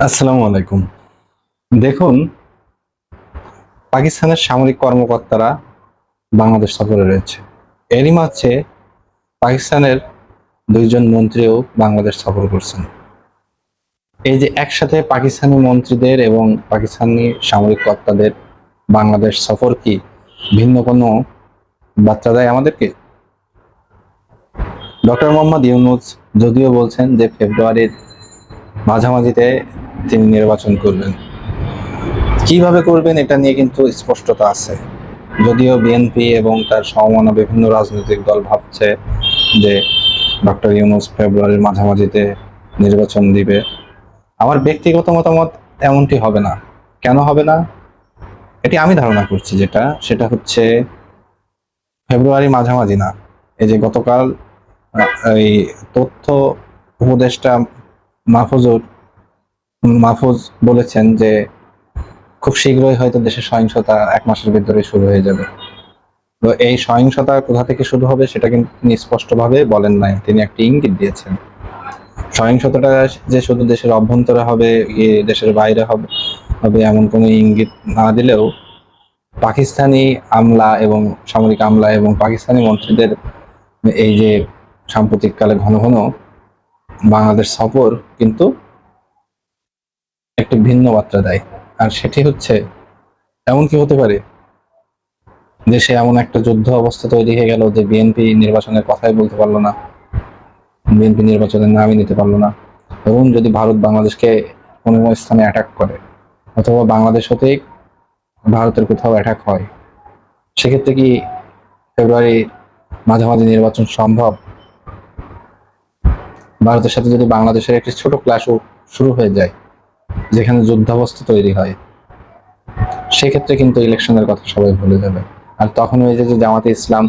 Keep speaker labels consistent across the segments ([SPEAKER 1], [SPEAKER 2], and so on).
[SPEAKER 1] আসসালামু আলাইকুম। দেখুন, পাকিস্তানের সামরিক কর্মকর্তারা বাংলাদেশ সফরে রয়েছে। এরই মাঝে পাকিস্তানের দুইজন মন্ত্রীও বাংলাদেশ সফর করছেন। এই যে একসাথে পাকিস্তানি মন্ত্রীদের এবং পাকিস্তানি সামরিক কর্তাদের বাংলাদেশ সফর কি ভিন্ন কোনো বার্তা দেয় আমাদেরকে? ডক্টর মোহাম্মদ ইউনুস যদিও বলছেন যে ফেব্রুয়ারির মাঝামাঝিতে তিনি নির্বাচন করবেন। কীভাবে করবেন এটা নিয়ে কিন্তু স্পষ্টতা আছে। যদিও বিএনপি এবং তার সমমনা বিভিন্ন রাজনৈতিক দল ভাবছে যে ডক্টর ইউনুস ফেব্রুয়ারির মাঝামাঝিতে নির্বাচন দিবে। আমার ব্যক্তিগত মতামত এমনটি হবে না। কেন হবে না? এটি আমি ধারণা করছি যেটা, সেটা হচ্ছে ফেব্রুয়ারি মাঝামাঝি না। এই যে গতকাল এই তথ্য উপদেষ্টা মাহফুজুর মাহফুজ বলেছেন যে খুব শীঘ্রই হয়তো দেশের সহিংসতা এক মাসের ভিতরে শুরু হয়ে যাবে। তো এই সহিংসতা কোথা থেকে শুরু হবে সেটা কিন্তু তিনি স্পষ্টভাবে বলেন নাই। তিনি একটি ইঙ্গিত দিয়েছেন। সহিংসতাটা যে শুধু দেশের অভ্যন্তরে হবে দেশের বাইরে হবে হবে এমন কোনো ইঙ্গিত না দিলেও পাকিস্তানি আমলা এবং সামরিক আমলা এবং পাকিস্তানি মন্ত্রীদের এই যে সাম্প্রতিককালে ঘন ঘন বাংলাদেশ সফর কিন্তু একটি ভিন্ন বার্তা দেয়। আর সেটি হচ্ছে, এমন কি হতে পারে? দেশে এমন একটা যুদ্ধ অবস্থা তৈরি হয়ে গেল যে বিএনপি নির্বাচনের কথাই বলতে পারল না। বিএনপি নির্বাচনের নামই নিতে পারল না। এবং যদি ভারত বাংলাদেশকে কোনো কোনো স্থানে অ্যাটাক করে, অথবা বাংলাদেশ হতেই ভারতের কোথাও অ্যাটাক হয়, সেক্ষেত্রে কি ফেব্রুয়ারি মাঝামাঝি নির্বাচন সম্ভব? ভারতের সাথে যদি বাংলাদেশের একটি ছোট ক্লাসও শুরু হয়ে যায় যেখানে যুদ্ধাবস্থা তৈরি হয়, সেক্ষেত্রে কিন্তু ইলেকশনের কথা সবাই ভুলে যাবে। আর তখন ওই যে জামাতে ইসলাম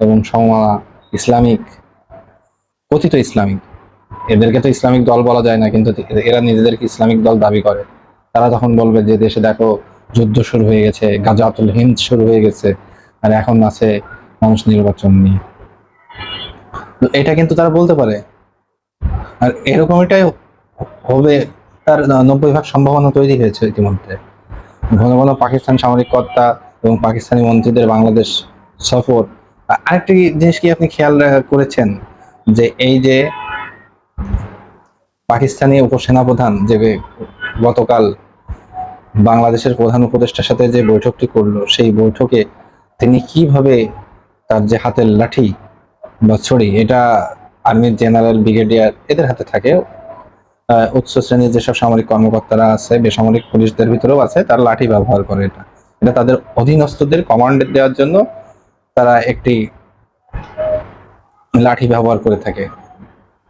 [SPEAKER 1] এবং সমমানা ইসলামিক, কথিত ইসলামিক, এদেরকে তো ইসলামিক দল বলা যায় না, কিন্তু এরা নিজেদেরকে ইসলামিক দল দাবি করে। তারা তখন বলবে যে দেশে দেখো যুদ্ধ শুরু হয়ে গেছে, গাজাতুল হিন্দ শুরু হয়ে গেছে, আর এখন আছে মানুষ নির্বাচন নিয়ে। এটা কিন্তু তারা বলতে পারে। আর এরকমটাই হবে তার নব্বই ভাগ সম্ভাবনা তৈরি হয়েছে ইতিমধ্যে। ঘন ঘন পাকিস্তান সামরিক কর্তা এবং পাকিস্তানি মন্ত্রীদের বাংলাদেশ সফর। আরেকটি জিনিস কি আপনি খেয়াল করেছেন? যে এই যে পাকিস্তানি উপসেনাপ্রধান যে গতকাল বাংলাদেশের প্রধান উপদেষ্টার সাথে যে বৈঠকটি করল, সেই বৈঠকে তিনি কীভাবে তার যে হাতের লাঠি বা ছড়ি, এটা আর্মির জেনারেল ব্রিগেডিয়ার এদের হাতে থাকে? উচ্চ শ্রেণির যেসব সামরিক কর্মকর্তারা আছে, বেসামরিক পুলিশদের ভিতরেও আছে, তারা লাঠি ব্যবহার করে এটা। এটা তাদের অধীনস্থদের কমান্ড দেওয়ার জন্য তারা একটি লাঠি ব্যবহার করে থাকে,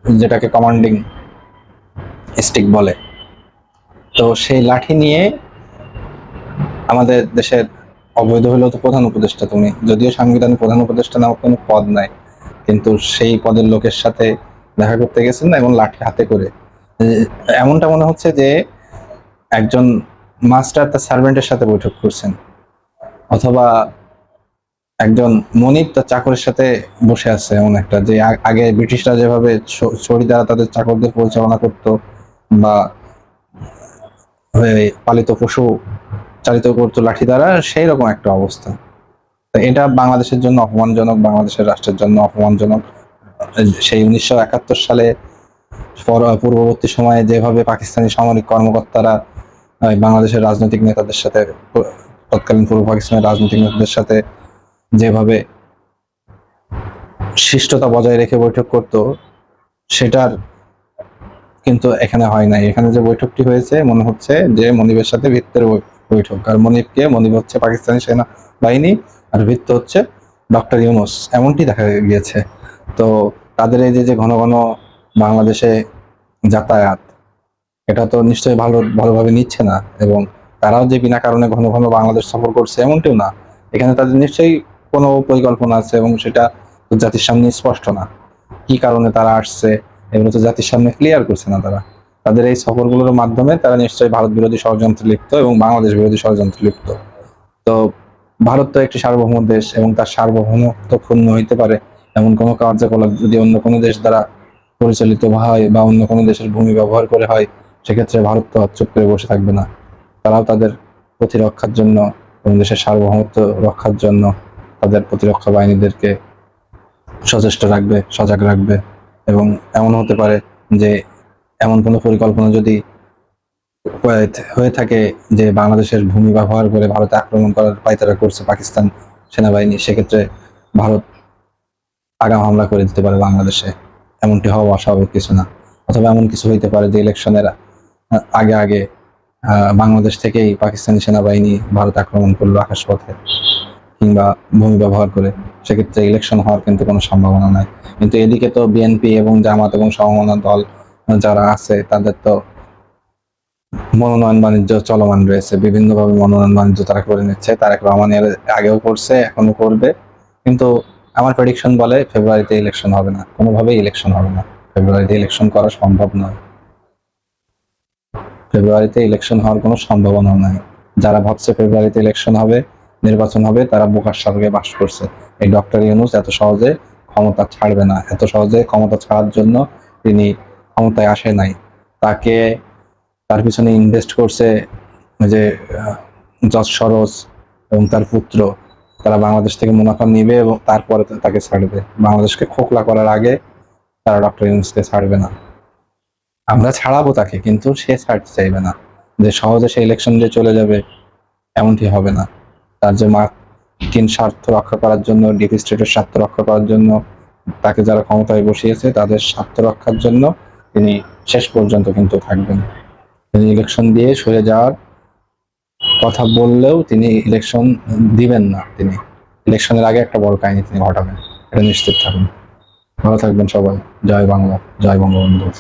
[SPEAKER 1] যেটাকে কমান্ডিং স্টিক বলে। তো সেই লাঠি নিয়ে আমাদের দেশের অবৈধ হলেও তো প্রধান উপদেষ্টা তুমি। যদিও সাংবিধানিক প্রধান উপদেষ্টা নামক কোনো পদ নাই, কিন্তু সেই পদের লোকের সাথে দেখা করতে গেছেন না এবং লাঠি হাতে করে এমনটা মনে হচ্ছে যে একজন মাস্টার তার সার্ভেন্টের সাথে বৈঠক করছেন, অথবা একজন মনিব তার চাকরের সাথে বসে আছে এমন একটা যে আগে ব্রিটিশরা যেভাবে ছড়ি দ্বারা তাদের চাকরদের পরিচালনা করতো বা পালিত পশু চালিত করতো লাঠি দ্বারা, সেই রকম একটা অবস্থা। এটা বাংলাদেশের জন্য অপমানজনক, বাংলাদেশের রাষ্ট্রের জন্য অপমানজনক। সেই উনিশশো একাত্তর সালে পূর্ববর্তী সময়ে যেভাবে পাকিস্তানি সামরিক কর্মকর্তারা বাংলাদেশের রাজনৈতিক নেতাদের সাথে, তৎকালীন পূর্ব পাকিস্তানের রাজনৈতিক নেতাদের সাথে যেভাবে শিষ্টতা বজায় রেখে বৈঠক করত, সেটার কিন্তু এখানে হয় নাই। এখানে যে বৈঠকটি হয়েছে, মনে হচ্ছে যে মনিবের সাথে ভিত্তের বৈঠক। আর মনিবকে, মনিব হচ্ছে পাকিস্তানি সেনা বাহিনী, আর ভিত্ত হচ্ছে ডক্টর ইউনুস। এমনটি দেখা গিয়েছে। তো তাদের এই যে ঘন ঘন বাংলাদেশে যাতায়াত। এটা তো নিশ্চয়ই ভালো, ভালোভাবে নিচ্ছে না এবং তারাও যে বিনা কারণে ঘন ঘন বাংলাদেশ সফর করছে এমনটিও না। এখানে তাদের নিশ্চয়ই কোনো পরিকল্পনা আছে এবং সেটা জাতির সামনে স্পষ্ট না। কি কারণে তারা আসছে, এগুলো তো জাতির সামনে ক্লিয়ার করছে না তারা। তাদের এই সফরগুলোর মাধ্যমে তারা নিশ্চয়ই ভারত বিরোধী ষড়যন্ত্রে লিপ্ত এবং বাংলাদেশ বিরোধী ষড়যন্ত্রে লিপ্ত। তো ভারত তো একটি সার্বভৌম দেশ এবং তার সার্বভৌমত্ব ক্ষুণ্ণ হইতে পারে এমন কোনো কার্যকলাপ যদি অন্য কোনো দেশ দ্বারা পরিচালিত হয় বা অন্য কোনো দেশের ভূমি ব্যবহার করে হয়, সেক্ষেত্রে ভারত তো চুপ করে বসে থাকবে না। তারাও তাদের প্রতিরক্ষার জন্য এবং দেশের সার্বভৌমত্ব রক্ষার জন্য তাদের প্রতিরক্ষা বাহিনীদেরকে সচেষ্ট রাখবে, সজাগ রাখবে। এবং এমন হতে পারে যে, এমন কোনো পরিকল্পনা যদি হয়ে হয়ে থাকে যে, বাংলাদেশের ভূমি ব্যবহার করে ভারতে আক্রমণ করার পায়তারা করছে পাকিস্তান সেনাবাহিনী, সেক্ষেত্রে ভারত আগাম হামলা করে দিতে পারে বাংলাদেশে। এমনটি হওয়া অস্বাভাবিক কিছু না। অথবা এমন কিছু হইতে পারে যে ইলেকশনের আগে আগে বাংলাদেশ থেকেই পাকিস্তানি সেনাবাহিনী ভারত আক্রমণ করল আকাশপথে কিংবা ভূমি ব্যবহার করে। সেক্ষেত্রে ইলেকশন হওয়ার কিন্তু কোনো সম্ভাবনা নাই। কিন্তু এদিকে তো বিএনপি এবং জামাত এবং সমমনা দল যারা আছে, তাদের তো মনোনয়ন বাণিজ্য চলমান রয়েছে। বিভিন্নভাবে মনোনয়ন বাণিজ্য তারা করে নিচ্ছে। তারেক রহমান আগেও করছে এখনও করবে। কিন্তু আমার প্রেডিকশন বলে ফেব্রুয়ারিতে ইলেকশন হবে না। কোনোভাবেই ইলেকশন হবে না। ফেব্রুয়ারিতে ইলেকশন করা সম্ভব নয়। ফেব্রুয়ারিতে ইলেকশন হওয়ার কোনো সম্ভাবনা নাই। যারা ভাবছে ফেব্রুয়ারিতে ইলেকশন হবে, নির্বাচন হবে, তারা বোকার স্বর্গে বাস করছে। এই ডক্টর ইউনুস এত সহজে ক্ষমতা ছাড়বে না। এত সহজে ক্ষমতা ছাড়ার জন্য তিনি ক্ষমতায় আসে নাই। তাকে তার পিছনে ইনভেস্ট করছে যে যশ সরোজ এবং তার পুত্র। তারা বাংলাদেশ থেকে মুনাফা নিবে এবং তারপরে তাকে ছাড়বে। বাংলাদেশকে খোকলা করার আগে তারা ডক্টর ইউনুসকে ছাড়বে না। আমরা ছাড়াবো তাকে, কিন্তু সে ছাড়তে চাইবে না। যে সহজে সে ইলেকশন দিয়ে চলে যাবে, এমনটি হবে না। তার যে মার্কিন স্বার্থ রক্ষা করার জন্য, ডিপি স্টেটের স্বার্থ রক্ষা করার জন্য, তাকে যারা ক্ষমতায় বসিয়েছে, তাদের স্বার্থ রক্ষার জন্য তিনি শেষ পর্যন্ত কিন্তু থাকবেন। তিনি ইলেকশন দিয়ে সরে যাওয়ার কথা বললেও তিনি ইলেকশন দিবেন না তিনি। ইলেকশনের আগে একটা বড় কাহিনী তিনি ঘটাবেন। এটা নিশ্চিত থাকুন। ভালো থাকবেন সবাই। জয় বাংলা, জয় বঙ্গবন্ধু।